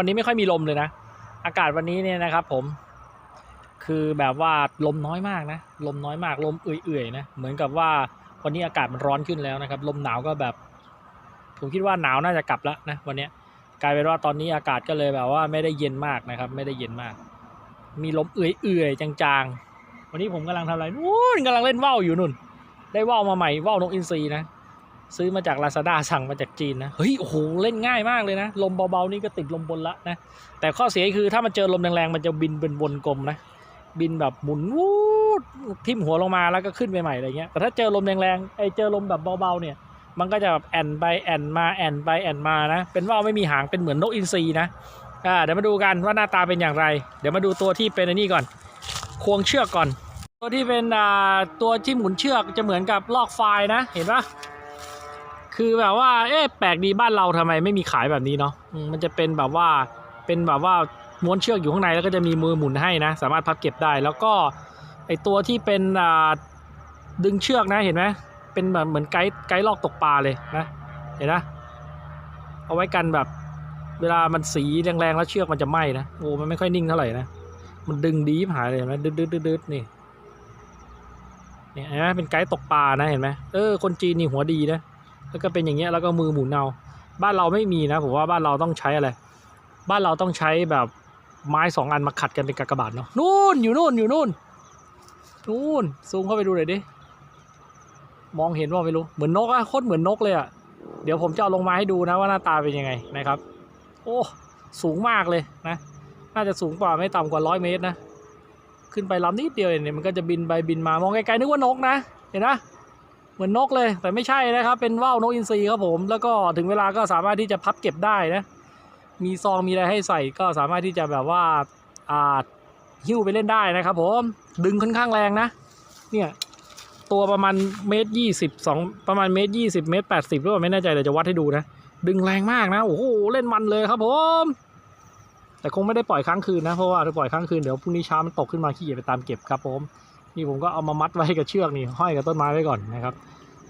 วันนี้ไม่ค่อยมีลมเลยนะ อากาศวันนี้เนี่ยนะครับ ผม คือแบบว่าลมน้อยมากนะ ลมน้อยมาก ลมเอื่อยๆนะ เหมือนกับว่าวันนี้อากาศมันร้อนขึ้นแล้วนะครับ ลมหนาวก็แบบ ผมคิดว่าหนาวน่าจะกลับแล้วนะวันนี้กลายเป็นว่าตอนนี้อากาศก็เลยแบบว่าไม่ได้เย็นมากนะครับ ไม่ได้เย็นมาก มีลมเอื่อยๆจางๆ วันนี้ผมกำลังทำอะไรนู่นกำลังเล่นว่าวอยู่นู่น ได้ว่าวมาใหม่ ว่าวนกอินทรีนะ ซื้อมาจากลาซาด้าสั่งมาจากจีนนะเฮ้ยโอ้โหเล่นง่ายมากเลยนะ ลมเบาๆนี่ก็ติดลมบนละนะ แต่ข้อเสียคือถ้ามันเจอลมแรงๆมันจะบินเป็นวนกลมนะ บินแบบหมุนวูดทิ่มหัวลงมาแล้วก็ขึ้นไปใหม่อะไรเงี้ยแต่ถ้าเจอลมแรงๆไอ้เจอลมแบบเบาๆเนี่ย มันก็จะแบบแอนไปแอนมาแอนไปแอนมานะ เป็นว่าไม่มีหางเป็นเหมือนนกอินทรีนะอ่าเดี๋ยวมาดูกันว่าหน้าตาเป็นอย่างไร เดี๋ยวมาดูตัวที่เป็นอันนี้ก่อน ควงเชือกก่อน ตัวที่เป็นอ่าตัวที่หมุนเชือกจะเหมือนกับลอกไฟนะเห็นปะ คือแบบว่า เอ๊ะแปลกดีบ้านเราทำไมไม่มีขายแบบนี้เนาะมันจะเป็นแบบว่าเป็นแบบว่าม้วนเชือกอยู่ข้างในแล้วก็จะมีมือหมุนให้นะ สามารถพับเก็บได้ แล้วก็ไอตัวที่เป็นอ่าดึงเชือกนะเห็นไหมเป็นแบบเหมือนไกด์ไกด์ลอกตกปลาเลยนะ เห็นนะ เอาไว้กันแบบเวลามันสีแรงๆแล้วเชือกมันจะไหม้นะโอ้มันไม่ค่อยนิ่งเท่าไหร่นะมันดึงดีหายเลยเห็นไหมดึดดึ๊ดดึ๊ดดึ๊ดนี่เนี่ยเห็นไหมเป็นไกด์ตกปลานะเห็นไหมเออคนจีนนี่หัวดีนะ แล้วก็เป็นอย่างเงี้ยแล้วก็มือหมุนเอาบ้านเราไม่มีนะผมว่าบ้านเราต้องใช้อะไร บ้านเราต้องใช้แบบไม้สองอันมาขัดกันเป็นกากบาทเนาะนู่นอยู่นู่นอยู่นู่นนู่นซูมเข้าไปดูหน่อยดิมองเห็นว่าไม่รู้เหมือนนกอะโคตรเหมือนนกเลยอะเดี๋ยวผมจะเอาลงมาให้ดูนะว่าหน้าตาเป็นยังไงนะครับ โอ้สูงมากเลยนะ น่าจะสูงกว่าไม่ต่ำกว่าร้อยเมตรนะ ขึ้นไปลำนิดเดียวเองเนี่ยมันก็จะบินไปบินมามองไกลๆนึกว่านกนะ เห็นนะ เหมือนนกเลย แต่ไม่ใช่นะครับ เป็นว่าวนกอินทรีครับผม แล้วก็ถึงเวลาก็สามารถที่จะพับเก็บได้นะ มีซองมีอะไรให้ใส่ก็สามารถที่จะแบบว่าอ่าหิ้วไปเล่นได้นะครับผมดึงค่อนข้างแรงนะ เนี่ยตัวประมาณเมตรยี่สิบสองประมาณเมตรยี่สิบเมตรแปดสิบหรือเปล่าไม่แน่ใจเดี๋ยวจะวัดให้ดูนะ ดึงแรงมากนะโอ้โหเล่นมันเลยครับผม แต่คงไม่ได้ปล่อยค้างคืนนะเพราะว่าถ้าปล่อยค้างคืนเดี๋ยวพรุ่งนี้เช้ามันตกขึ้นมาขี้เกียจไปตามเก็บครับผม นี่ผมก็เอามามัดไว้กับเชือกนี่ห้อยกับต้นไม้ไว้ก่อนนะครับ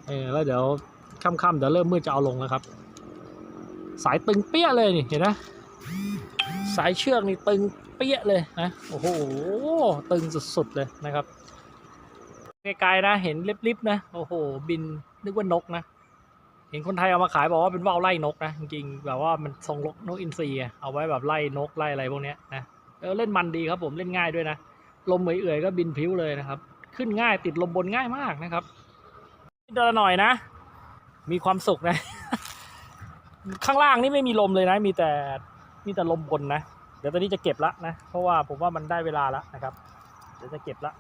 เออแล้วเดี๋ยวค่ำๆเดี๋ยวเริ่มมืดจะเอาลงแล้วครับ สายตึงเปี้ยเลยนี่เห็นไหมสายเชือกนี่ตึงเปี้ยเลยนะโอ้โหตึงสุดๆเลยนะครับไกลๆนะเห็นลิบๆนะโอ้โห บินนึกว่านกนะเห็นคนไทยเอามาขายบอกว่าเป็นว่าวไล่นกนะจริงๆแบบว่ามันทรงนกนกอินทรีอะเอาไว้แบบไล่นกไล่อะไรพวกนี้นะเออเล่นมันดีครับผมเล่นง่ายด้วยนะ ลมเอื่อยๆก็บินพิ้วเลยนะครับ ขึ้นง่ายติดลมบนง่ายมากนะครับนิดละหน่อยนะ มีความสุขนะ ข้างล่างนี่ไม่มีลมเลยนะ มีแต่มีแต่ลมบนนะ เดี๋ยวตอนนี้จะเก็บละนะ เพราะว่าผมว่ามันได้เวลาแล้วนะครับ เดี๋ยวจะเก็บละ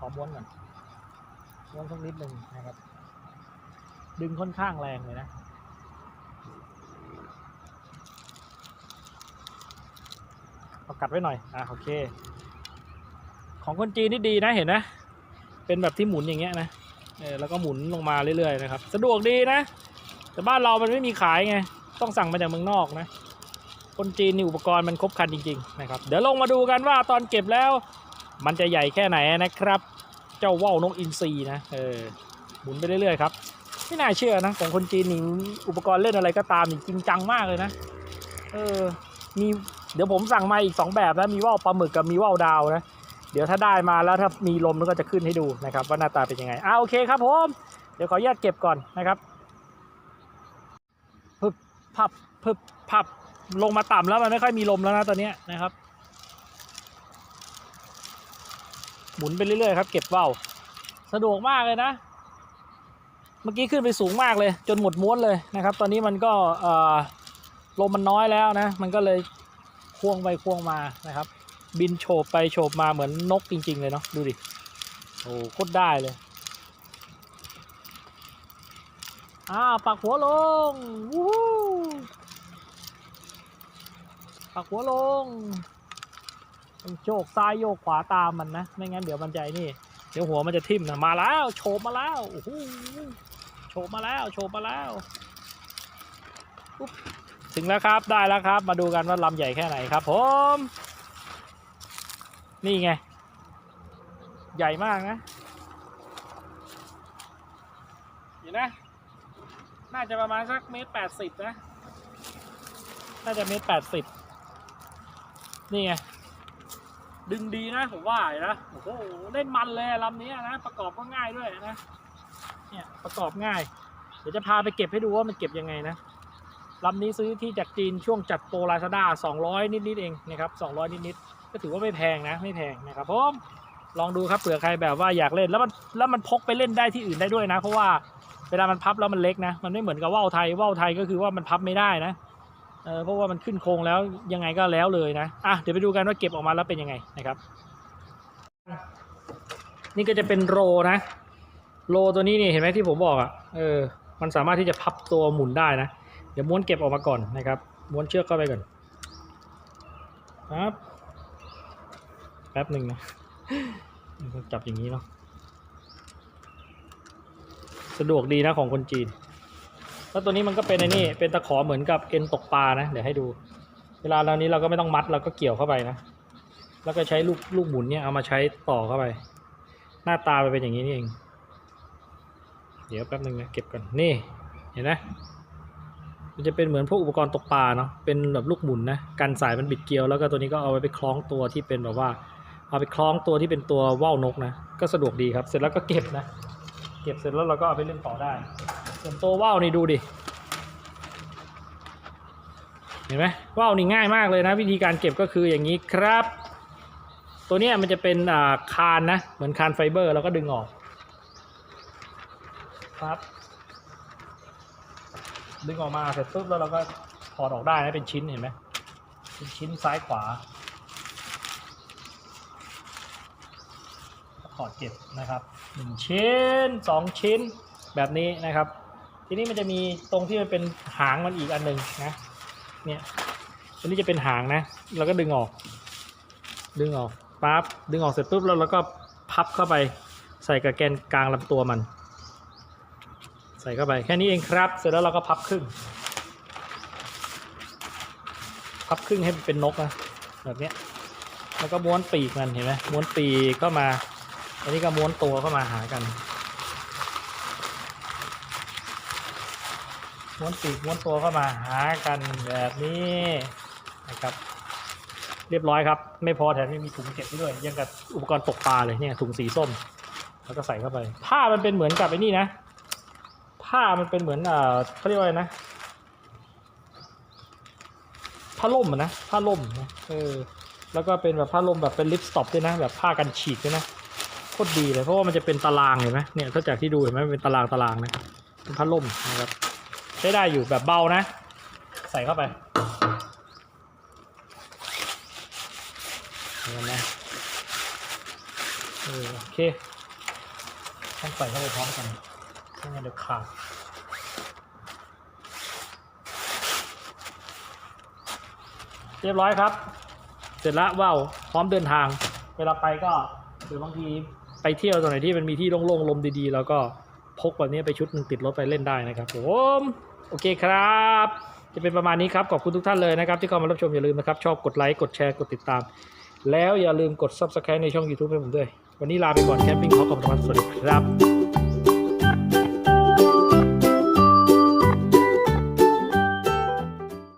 ขอม้วนก่อนม้วนสักนิดหนึ่งนะครับ ดึงค่อนข้างแรงเลยนะเอากัดไว้หน่อย อะโอเค ของคนจีนนี่ดีนะเห็นนะเป็นแบบที่หมุนอย่างเงี้ยนะเออแล้วก็หมุนลงมาเรื่อยๆนะครับ สะดวกดีนะ แต่บ้านเรามันไม่มีขายไง ต้องสั่งมาจากเมืองนอกนะ คนจีนนี่อุปกรณ์มันครบครันจริงๆนะครับ เดี๋ยวลงมาดูกันว่าตอนเก็บแล้ว มันจะใหญ่แค่ไหนนะครับ เจ้าว่าวนกอินทรีนะ เออ หมุนไปเรื่อยๆครับ ไม่น่าเชื่อนะ ของคนจีนนี่อุปกรณ์เล่นอะไรก็ตามนี่จริงจังมากเลยนะ เออ มี เดี๋ยวผมสั่งมาอีกสองแบบนะ มีว่าวปลาหมึกกับมีว่าวดาวนะ ดี๋ยวถ้าได้มาแล้วถ้ามีลมก็จะขึ้นให้ดูนะครับ ว่าหน้าตาเป็นยังไงอ่าโอเคครับผมเดี๋ยวขออนุญาตเก็บก่อนนะครับพึบพับพึบพับลงมาต่ำแล้วมันไม่ค่อยมีลมแล้วนะตอนนี้นะครับ หมุนไปเรื่อยๆครับเก็บว่าวสะดวกมากเลยนะ เมื่อกี้ขึ้นไปสูงมากเลย จนหมดม้วนเลยนะครับ ตอนนี้มันก็ลมมันน้อยแล้วนะ มันก็เลยควงไปควงมานะครับ บินโฉบไปโฉบมาเหมือนนกจริง ๆ เลยเนาะดูดิโอ้โคตรได้เลยอ่าปักหัวลงวู้ฮู้ปักหัวลงต้องโยกซ้ายโยกขวาตามมันนะ ไม่งั้นเดี๋ยวมันใจนี่ เดี๋ยวหัวมันจะทิ่มนะมาแล้วโฉบมาแล้วโอ้โหโฉบมาแล้วโฉบมาแล้วถึงแล้วครับได้แล้วครับ มาดูกันว่าลำใหญ่แค่ไหนครับผม นี่ไง ใหญ่มากนะเห็นนะ น่าจะประมาณสักเมตรแปดสิบนะ น่าจะเมตรแปดสิบนี่ไง ดึงดีนะผมว่านะ โอ้โห เล่นมันเลยลำนี้นะ ประกอบก็ง่ายด้วยนะ เนี่ยประกอบง่าย เดี๋ยวจะพาไปเก็บให้ดูว่ามันเก็บยังไงนะลำนี้ซื้อที่จากจีนช่วงจัดโปรลาซาด้า200 นิดๆเองนะครับ200 นิดๆ ก็ถือว่าไม่แพงนะ ไม่แพงนะครับผมลองดูครับเผื่อใครแบบว่าอยากเล่นแล้วมันแล้วมันพกไปเล่นได้ที่อื่นได้ด้วยนะ เพราะว่าเวลามันพับแล้วมันเล็กนะ มันไม่เหมือนกับว่าวไทยว่าวไทยก็คือว่ามันพับไม่ได้นะเออเพราะว่ามันขึ้นโครงแล้วยังไงก็แล้วเลยนะอะเดี๋ยวไปดูกันว่าเก็บออกมาแล้วเป็นยังไงนะครับ นี่ก็จะเป็นโรนะโลตัวนี้นี่เห็นไหมที่ผมบอกอะ่ะเออมันสามารถที่จะพับตัวหมุนได้นะ เดี๋ยวม้วนเก็บออกมาก่อนนะครับ ม้วนเชือกเข้าไปก่อนครับ ป๊บหนึ่งนะจับอย่างนี้เนาะสะดวกดีนะของคนจีน แล้วตัวนี้มันก็เป็นไอ้นี่ เป็นตะขอเหมือนกับเอ็นตกปลานะ เดี๋ยวให้ดู เวลาเรานี้เราก็ไม่ต้องมัดเราก็เกี่ยวเข้าไปนะ แล้วก็ใช้ลูกลูกหมุนเนี่ยเอามาใช้ต่อเข้าไป หน้าตามันเป็นอย่างนี้นี่เอง เดี๋ยวแป๊บนึงนะเก็บกันนี่ เห็นไหมมันจะเป็นเหมือนพวกอุปกรณ์ตกปลาเนาะ เป็นแบบลูกหมุนนะ กันสายมันบิดเกลียว แล้วก็ตัวนี้ก็เอาไว้ไปคล้องตัวที่เป็นแบบว่า เอาไปคล้องตัวที่เป็นตัวว่าวนกนะ ก็สะดวกดีครับ เสร็จแล้วก็เก็บนะ เก็บเสร็จแล้วเราก็เอาไปเล่นต่อได้ ส่วนตัวว่าวนี่ดูดิ เห็นไหมว่าวนี่ง่ายมากเลยนะ วิธีการเก็บก็คืออย่างนี้ครับ ตัวนี้มันจะเป็นอ่าคานนะ เหมือนคานไฟเบอร์เราก็ดึงออกครับดึงออกมาเสร็จปุ๊บแล้วเราก็ถอดออกได้นะเป็นชิ้นเห็นไหมเป็นชิ้นซ้ายขวา ถอดเก็บนะครับหนึ่งชิ้นสองชิ้นแบบนี้นะครับ ทีนี้มันจะมีตรงที่มันเป็นหางมันอีกอันหนึ่งนะเนี่ยตัวนี้จะเป็นหางนะเราก็ดึงออก ดึงออกปั๊บดึงออกเสร็จปุ๊บแล้วเราก็พับเข้าไปใส่กับแกนกลางลำตัวมัน ใส่เข้าไปแค่นี้เองครับ เสร็จแล้วเราก็พับครึ่ง พับครึ่งให้มันเป็นนกนะแบบนี้แล้วก็ม้วนปีกมันเห็นไหมม้วนปีกเข้ามา อันนี้ก็ม้วนตัวเข้ามาหากัน ม้วนปีกม้วนตัวเข้ามาหากันแบบนี้นะครับ เรียบร้อยครับ ไม่พอแถมยังมีถุงเก็บด้วย ยังกับอุปกรณ์ตกปลาเลยเนี่ยถุงสีส้ม แล้วก็ใส่เข้าไป ผ้ามันเป็นเหมือนกับไอ้นี่นะ ผ้ามันเป็นเหมือนเอ่าเขาเรียกว่าอะไรนะผ้าล่มนะผ้าล่มนะเออแล้วก็เป็นแบบผ้าล่มแบบเป็นลิปสต็อปด้วยนะ แบบผ้ากันฉีกด้วยนะ คตรดีเลยเพราะว่ามันจะเป็นตารางเห็นไหมเนี่ยถ้าจากที่ดูเห็นไหมมันเป็นตารางตารางนะเป็นผ้าล่มนะครับ ใช้ได้อยู่แบบเบานะ ใส่เข้าไปเห็นไหมเออโอเคต้องใส่เข้าไปพร้อมกันไม่งั้นเดี๋ยวขาดเรียบร้อยครับ เสร็จแล้วว่าวพร้อมเดินทาง เวลาไปก็หรือบางที ไปเที่ยวตรงไหนที่มันมีที่โล่งๆลมดีๆ แล้วก็พกแบบนี้ไปชุดหนึ่งติดรถไปเล่นได้นะครับผมโอเคครับ จะเป็นประมาณนี้ครับ ขอบคุณทุกท่านเลยนะครับ ที่เข้ามารับชมอย่าลืมนะครับ ชอบกดไลค์กดแชร์กดติดตาม แล้วอย่าลืมกด subscribe ในช่อง YouTube ให้ผมด้วย วันนี้ลาไปก่อนแคมปิ้งขอขอบคุณสวัสดีครับ